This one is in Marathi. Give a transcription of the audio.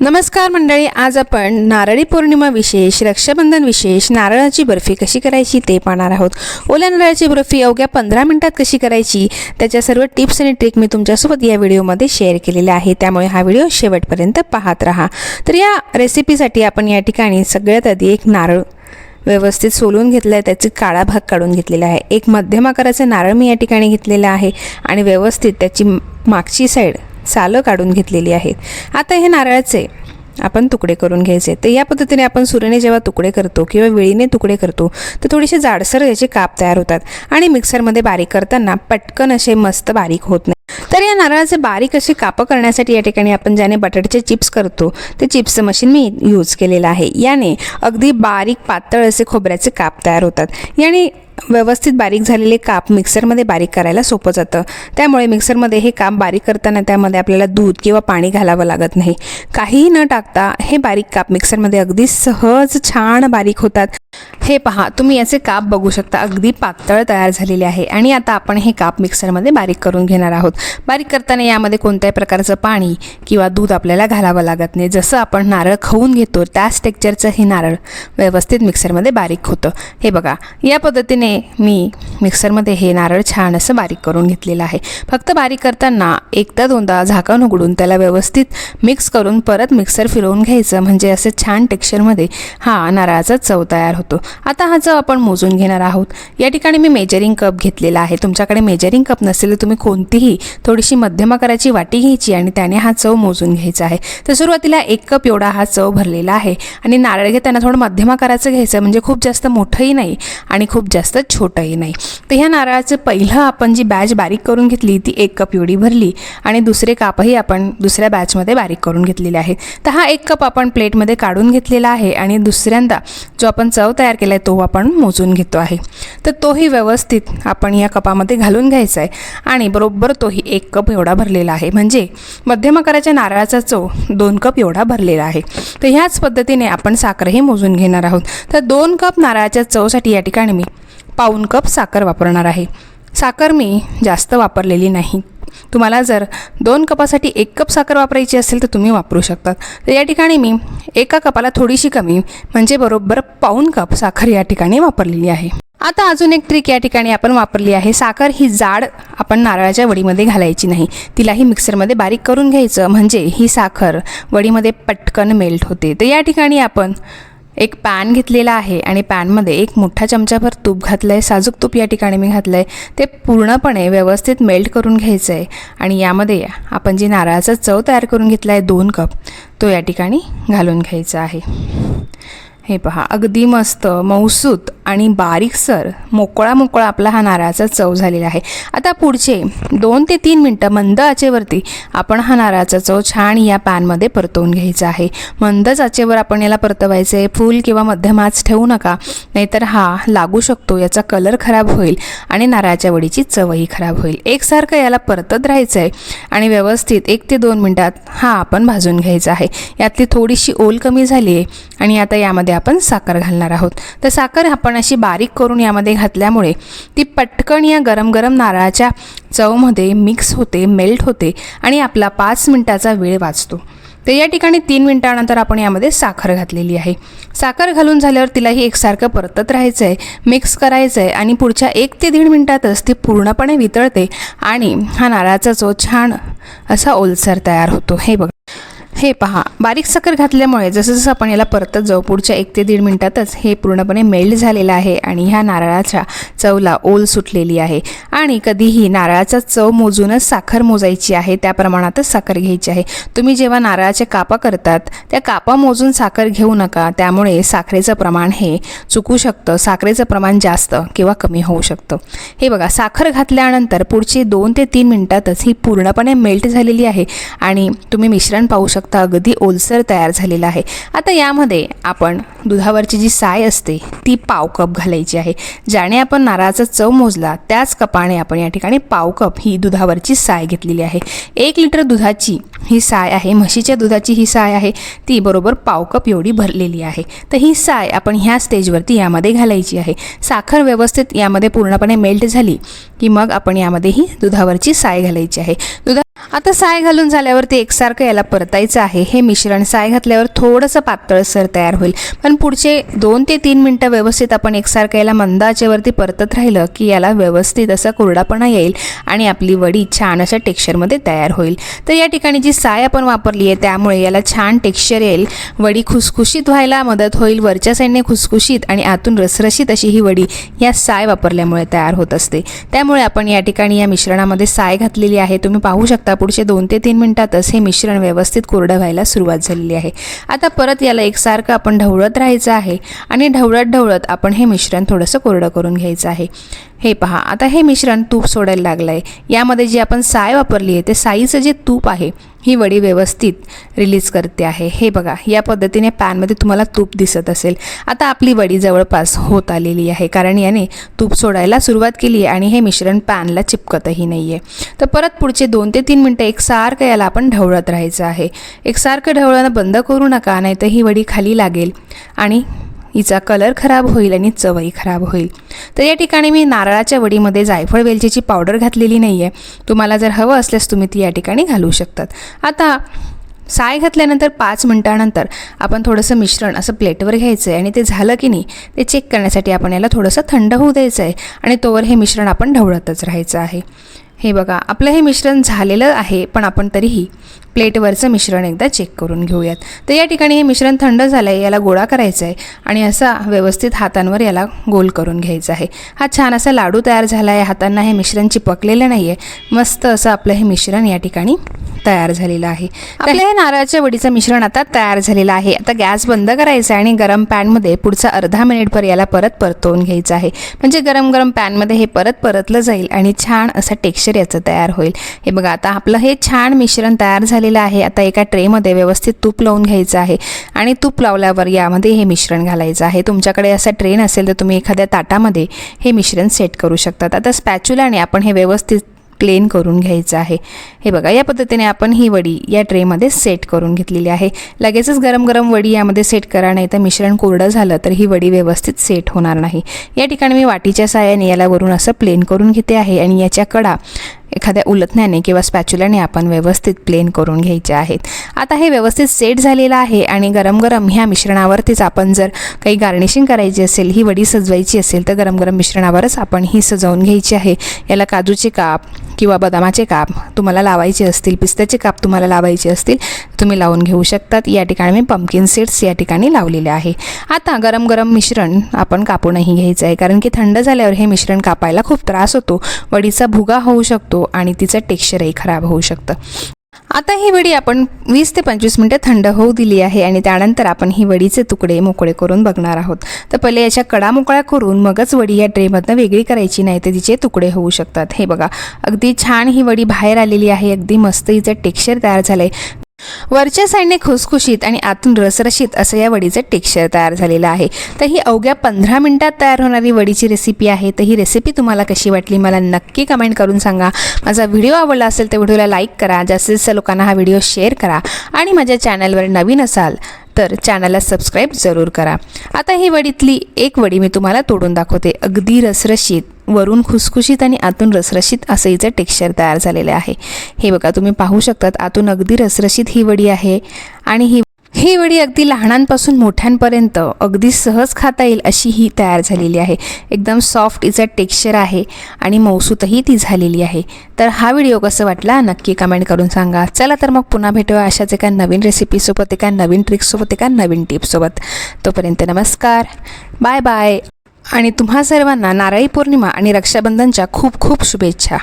नमस्कार मंडळी आज आपण नारळी पौर्णिमा विशेष रक्षाबंधन विशेष नारळाची बर्फी कशी करायची ते पाहणार आहोत. ओल्या नारळाची बर्फी अवघ्या पंधरा मिनिटात कशी करायची त्याच्या सर्व टिप्स आणि ट्रिक मी तुमच्यासोबत या व्हिडिओमध्ये शेअर केलेल्या आहे. त्यामुळे हा व्हिडिओ शेवटपर्यंत पाहत राहा. तर या रेसिपीसाठी आपण या ठिकाणी सगळ्यात आधी एक नारळ व्यवस्थित सोलून घेतलं आहे त्याची काळा भाग काढून घेतलेला आहे. एक मध्यम आकाराचं नारळ मी या ठिकाणी घेतलेलं आहे आणि व्यवस्थित त्याची मागची साईड सालं काढून घेतलेली आहेत. आता हे नारळाचे आपण तुकडे करून घ्यायचे. तर या पद्धतीने आपण सुरेने जेव्हा तुकडे करतो किंवा वेळीने तुकडे करतो तर थोडेसे जाडसर याचे काप तयार होतात आणि मिक्सरमध्ये बारीक करताना पटकन असे मस्त बारीक होत नाही. तर या नारळाचे बारीक असे कापं करण्यासाठी या ठिकाणी आपण ज्याने बटाट्याचे चिप्स करतो ते चिप्सचं मशीन मी यूज केलेलं आहे. याने अगदी बारीक पातळ असे खोबऱ्याचे काप तयार होतात. याने व्यवस्थित बारीक झालेले काप मिक्सरमध्ये बारीक करायला सोपं जातं. त्यामुळे मिक्सरमध्ये हे काप बारीक करताना त्यामध्ये आपल्याला दूध किंवा पाणी घालावं लागत नाही. काहीही न टाकता हे बारीक काप मिक्सरमध्ये अगदी सहज छान बारीक होतात. हे पहा तुम्ही याचे काप बघू शकता. अगदी पातळ तयार झालेले आहे. आणि आता आपण हे काप मिक्सरमध्ये बारीक करून घेणार आहोत. बारीक करताना यामध्ये कोणत्याही प्रकारचं पाणी किंवा दूध आपल्याला घालावं लागत नाही. जसं आपण नारळ खाऊन घेतो त्याच टेक्चरचं हे नारळ व्यवस्थित मिक्सरमध्ये बारीक होतं. हे बघा या पद्धतीने मी मिक्सरमध्ये हे नारळ छान असं बारीक करून घेतलेलं आहे. फक्त बारीक करताना एकदा दोनदा झाकण उघडून त्याला व्यवस्थित मिक्स करून परत मिक्सर फिरवून घ्यायचं. म्हणजे असं छान टेक्स्चरमध्ये हा नारळाचा चव तयार होतो. आता हा चव आपण मोजून घेणार आहोत या ठिकाणी मी मेजरिंग कप घेतलेला आहे. तुमच्याकडे मेजरिंग कप नसेल तर तुम्ही कोणतीही थोडीशी मध्यम आकाराची वाटी घ्यायची आणि त्याने हा चव मोजून घ्यायचा आहे. तर सुरुवातीला एक कप एवढा हा चव भरलेला आहे आणि नारळ घेताना थोडं मध्यम आकाराचं घ्यायचं म्हणजे खूप जास्त मोठंही नाही आणि खूप जास्त छोटंही नाही. तर ह्या नारळाचं पहिलं आपण जी बॅच बारीक करून घेतली ती एक कप एवढी भरली आणि दुसरे कापही आपण दुसऱ्या बॅचमध्ये बारीक करून घेतलेले आहे तर हा एक कप आपण प्लेटमध्ये काढून घेतलेला आहे आणि दुसऱ्यांदा जो आपण चव तयार केला आहे तो आपण मोजून घेतो आहे. तर तोही व्यवस्थित आपण या कपामध्ये घालून घ्यायचा आहे. आणि बरोबर तोही एक कप एवढा भरलेला आहे. म्हणजे मध्यम आकाराच्या नारळाचा चव दोन कप एवढा भरलेला आहे. तर ह्याच पद्धतीने आपण साखरही मोजून घेणार आहोत. तर दोन कप नारळाच्या चवसाठी या ठिकाणी मी पाऊन कप साखर वापरणार आहे. साखर मी जास्त वापरलेली नाही. तुम्हाला जर दोन कपासाठी एक कप साखर वापरायची असेल तर तुम्ही वापरू शकतात तर या ठिकाणी मी एका कपाला थोडीशी कमी म्हणजे बरोबर पाऊन कप साखर या ठिकाणी वापरलेली आहे. आता अजून एक ट्रिक या ठिकाणी आपण वापरली आहे. साखर ही जाड आपण नारळाच्या वडीमध्ये घालायची नाही. तिलाही मिक्सरमध्ये बारीक करून घ्यायचं म्हणजे ही साखर वडीमध्ये पटकन मेल्ट होते. तर या ठिकाणी आपण एक पॅन घेतलेला आहे आणि पॅनमध्ये एक मोठा चमचाभर तूप घातलं आहे साजूक तूप या ठिकाणी मी घातलं आहे ते पूर्णपणे व्यवस्थित मेल्ट करून घ्यायचं आहे आणि यामध्ये आपण जी नारळाचा चव तयार करून घेतला आहे दोन कप तो या ठिकाणी घालून घ्यायचा आहे. हे पहा अगदी मस्त मौसूत आणि बारीकसर मोकळा मोकळा आपला हा नारळाचा चव झालेला आहे. आता पुढचे दोन ते तीन मिनटं मंद आचेवरती आपण हा नारळाचा चव छान या पॅनमध्ये परतवून घ्यायचा आहे. मंदच आचेवर आपण याला परतवायचं आहे फुल किंवा मध्यम आच ठेवू नका नाहीतर हा लागू शकतो याचा कलर खराब होईल आणि नारळाच्या वडीची चवही खराब होईल. एकसारखं याला परतत राहायचं आहे आणि व्यवस्थित एक ते दोन मिनटात हा आपण भाजून घ्यायचा आहे. यातली थोडीशी ओल कमी झाली आहे आणि आता यामध्ये आपण साखर घालणार आहोत. तर साखर आपण अशी बारीक करून यामध्ये घातल्यामुळे ती पटकन या गरम गरम नारळाच्या चवमध्ये मिक्स होते मेल्ट होते आणि आपला पाच मिनटाचा वेळ वाचतो. तर या ठिकाणी तीन मिनटानंतर आपण यामध्ये साखर घातलेली आहे. साखर घालून झाल्यावर तिलाही एकसारखं परतत राहायचं आहे मिक्स करायचं आहे आणि पुढच्या एक ते दीड मिनटातच ती पूर्णपणे वितळते आणि हा नारळाचा चव छान असा ओलसर तयार होतो. हे बघा. हे पहा बारीक साखर घातल्यामुळे जसं जसं आपण याला परतत जाऊ पुढच्या एक ते दीड मिनटातच हे पूर्णपणे मेल्ट झालेलं आहे आणि ह्या नारळाच्या चवला ओल सुटलेली आहे. आणि कधीही नारळाचा चव मोजूनच साखर मोजायची आहे त्या प्रमाणातच साखर घ्यायची आहे. तुम्ही जेव्हा नारळाच्या कापा करतात त्या कापा मोजून साखर घेऊ नका त्यामुळे साखरेचं प्रमाण हे चुकू शकतं. साखरेचं प्रमाण जास्त किंवा कमी होऊ शकतं. हे बघा साखर घातल्यानंतर पुढचे दोन ते तीन मिनटातच ही पूर्णपणे मेल्ट झालेली आहे आणि तुम्ही मिश्रण पाहू शकता. अगदी ओलसर तयार झालेला आहे. आता यामध्ये आपण दुधावरची जी साय असते ती पाव कप घालायची आहे. ज्याने आपण नारळाचा चव मोजला त्याच कपाने आपण या ठिकाणी पाव कप ही दुधावरची साय घेतलेली आहे. एक लिटर दुधाची ही साय आहे म्हशीच्या दुधाची ही साय आहे ती बरोबर पाव कप एवढी भरलेली आहे. तर ही साय आपण ह्या स्टेजवरती यामध्ये घालायची आहे. साखर व्यवस्थित यामध्ये पूर्णपणे मेल्ट झाली की मग आपण यामध्ये ही दुधावरची साय घालायची आहे. दुधा आता साय घालून झाल्यावर ते एकसारखं याला परतायचं आहे. हे मिश्रण साय घातल्यावर थोडंसं पातळसर तयार होईल. पण पुढचे दोन ते तीन मिनटं व्यवस्थित आपण एकसारखं याला मंदाचेवरती परतत राहिलं की याला व्यवस्थित असा कोरडापणा येईल आणि आपली वडी छान अशा टेक्स्चरमध्ये तयार होईल. तर या ठिकाणी जी साय आपण वापरली आहे त्यामुळे याला छान टेक्स्चर येईल. वडी खुसखुशीत व्हायला मदत होईल वरच्या साईडने खुसखुशीत आणि आतून रसरशीत अशी ही वडी या साय वापरल्यामुळे तयार होत असते. त्यामुळे आपण या ठिकाणी या मिश्रणामध्ये साय घातलेली आहे. तुम्ही पाहू शकता पुढचे दोन ते तीन मिनिटातच हे मिश्रण व्यवस्थित कोरडं व्हायला सुरुवात झालेली आहे. आता परत याला एकसारखं आपण ढवळत राहायचं आहे आणि ढवळत ढवळत आपण हे मिश्रण थोडंसं कोरडं करून घ्यायचं आहे. हे पहा आता हे मिश्रण तूप सोडायला लागलं आहे यामध्ये जी आपण साय वापरली आहे ते साईचं जे तूप आहे ही वडी व्यवस्थित रिलीज करते आहे. हे बघा या पद्धतीने पॅनमध्ये तुम्हाला तूप दिसत असेल. आता आपली वडी जवळपास होत आलेली आहे कारण याने तूप सोडायला सुरुवात केली आहे आणि हे मिश्रण पॅनला चिपकतही नाही आहे तर परत पुढचे दोन ते तीन मिनटं एकसारखं याला आपण ढवळत राहायचं आहे. एकसारखं ढवळणं बंद करू नका नाही तर ही वडी खाली लागेल आणि हिचा कलर खराब होईल आणि चवही खराब होईल. तर या ठिकाणी मी नारळाच्या वडीमध्ये जायफळ वेलचीची पावडर घातलेली नाही आहे तुम्हाला जर हवं असल्यास तुम्ही ती या ठिकाणी घालू शकतात. आता साय घातल्यानंतर पाच मिनटानंतर आपण थोडंसं मिश्रण असं प्लेटवर घ्यायचं आहे आणि ते झालं की नाही ते चेक करण्यासाठी आपण याला थोडंसं थंड होऊ द्यायचं आहे आणि तोवर हे मिश्रण आपण ढवळतच राहायचं आहे. हे बघा आपलं हे मिश्रण झालेलं आहे पण आपण तरीही प्लेटवरचं मिश्रण एकदा चेक करून घेऊयात. तर या ठिकाणी हे मिश्रण थंड झालं आहे याला गोळा करायचा आहे आणि असा व्यवस्थित हातांवर याला गोल करून घ्यायचा आहे. हा छान असा लाडू तयार झाला आहे हातांना हे मिश्रण चिपकलेलं नाही आहे मस्त असं आपलं हे मिश्रण या ठिकाणी तयार झालेलं आहे. आपल्या हे नारळाच्या वडीचं मिश्रण आता तयार झालेलं आहे. आता गॅस बंद करायचा आहे आणि गरम पॅनमध्ये पुढचा अर्धा मिनिटभर याला परत परतवून घ्यायचं आहे. म्हणजे गरम गरम पॅनमध्ये हे परत परतलं जाईल आणि छान असं टेक्स्चर याचं तयार होईल. हे बघा आता आपलं हे छान मिश्रण तयार झालेलं आहे. आता एका ट्रेमध्ये व्यवस्थित तूप लावून घ्यायचं आहे आणि तूप लावल्यावर यामध्ये हे मिश्रण घालायचं आहे. तुमच्याकडे असा ट्रेन असेल तर तुम्ही एखाद्या ताटामध्ये हे मिश्रण सेट करू शकतात. आता स्पॅच्युलाने आपण हे व्यवस्थित प्लेन करून घ्यायचं आहे. हे बघा या पद्धतीने आपण ही वडी या ट्रेमध्ये सेट करून घेतलेली आहे. लगेचच गरम गरम वडी यामध्ये सेट करा नाही तर मिश्रण कोरडं झालं तर ही वडी व्यवस्थित सेट होणार नाही. या ठिकाणी मी वाटीच्या साह्याने याला वरून असं प्लेन करून घेते आहे आणि याच्या कडा एखाद्या उलथण्याने किंवा स्पॅच्युलाने आपण व्यवस्थित प्लेन करून घ्यायचे आहेत. आता हे व्यवस्थित सेट झालेलं आहे आणि गरम गरम ह्या मिश्रणावरतीच आपण जर काही गार्निशिंग करायची असेल ही वडी सजवायची असेल तर गरम गरम मिश्रणावरच आपण ही सजवून घ्यायची आहे. याला काजूचे काप किंवा बदामाचे काप तुम्हाला लावायचे असतील पिस्त्याचे काप तुम्हाला लावायचे असतील तुम्ही लावून घेऊ शकतात. या ठिकाणी मी पम्पकिन सीड्स या ठिकाणी लावलेले आहे. आता गरम गरम मिश्रण आपण कापूनही घ्यायचं आहे कारण की थंड झाल्यावर हे मिश्रण कापायला खूप त्रास होतो. वडीचा भुगा होऊ शकतो आणि तिचं टेक्स्चरही खराब होऊ शकतं. आता ही वडी आपण वीस ते पंचवीस मिनटं थंड होऊ दिली आहे आणि त्यानंतर आपण ही वडीचे तुकडे मोकळे करून बघणार आहोत. तर पहिले याच्या कडा मोकळ्या करून मगच वडी या ट्रेमधनं वेगळी करायची नाही तर तिचे तुकडे होऊ शकतात. हे बघा अगदी छान ही वडी बाहेर आलेली आहे अगदी मस्त हिचं टेक्स्चर तयार झालं आहे वरच्या साईडने खुसखुशीत आणि आतून रसरशीत असं या वडीचं टेक्स्चर तयार झालेलं आहे. तर ही अवघ्या पंधरा मिनिटात तयार होणारी वडीची रेसिपी आहे. तर ही रेसिपी तुम्हाला कशी वाटली मला नक्की कमेंट करून सांगा. माझा व्हिडिओ आवडला असेल तर व्हिडिओला लाईक करा. जास्तीत जास्त लोकांना हा व्हिडिओ शेअर करा. आणि माझ्या चॅनलवर नवीन असाल तर चॅनलला सबस्क्राईब जरूर करा. आता ही वडीतली एक वडी मी तुम्हाला तोडून दाखवते. अगदी रसरशीत वरून खुसखुशीत आणि आतून रसरशीत असं हिचं टेक्स्चर तयार झालेलं आहे. हे बघा तुम्ही पाहू शकतात आतून अगदी रसरशीत ही वडी आहे आणि ही ही वडी अगदी लहानांपासून मोठ्यांपर्यंत अगदी सहज खाता येईल अशी ही तयार झालेली आहे. एकदम सॉफ्ट हिचं टेक्स्चर आहे आणि मौसूतही ती झालेली आहे. तर हा व्हिडिओ कसं वाटला नक्की कमेंट करून सांगा. चला तर मग पुन्हा भेटूया अशाच एका नवीन रेसिपीसोबत एका नवीन ट्रिक्ससोबत एका नवीन टिप्ससोबत तोपर्यंत नमस्कार. बाय बाय आणि तुम्हा सर्वांना नारळी पौर्णिमा आणि रक्षाबंधनच्या खूप खूप शुभेच्छा.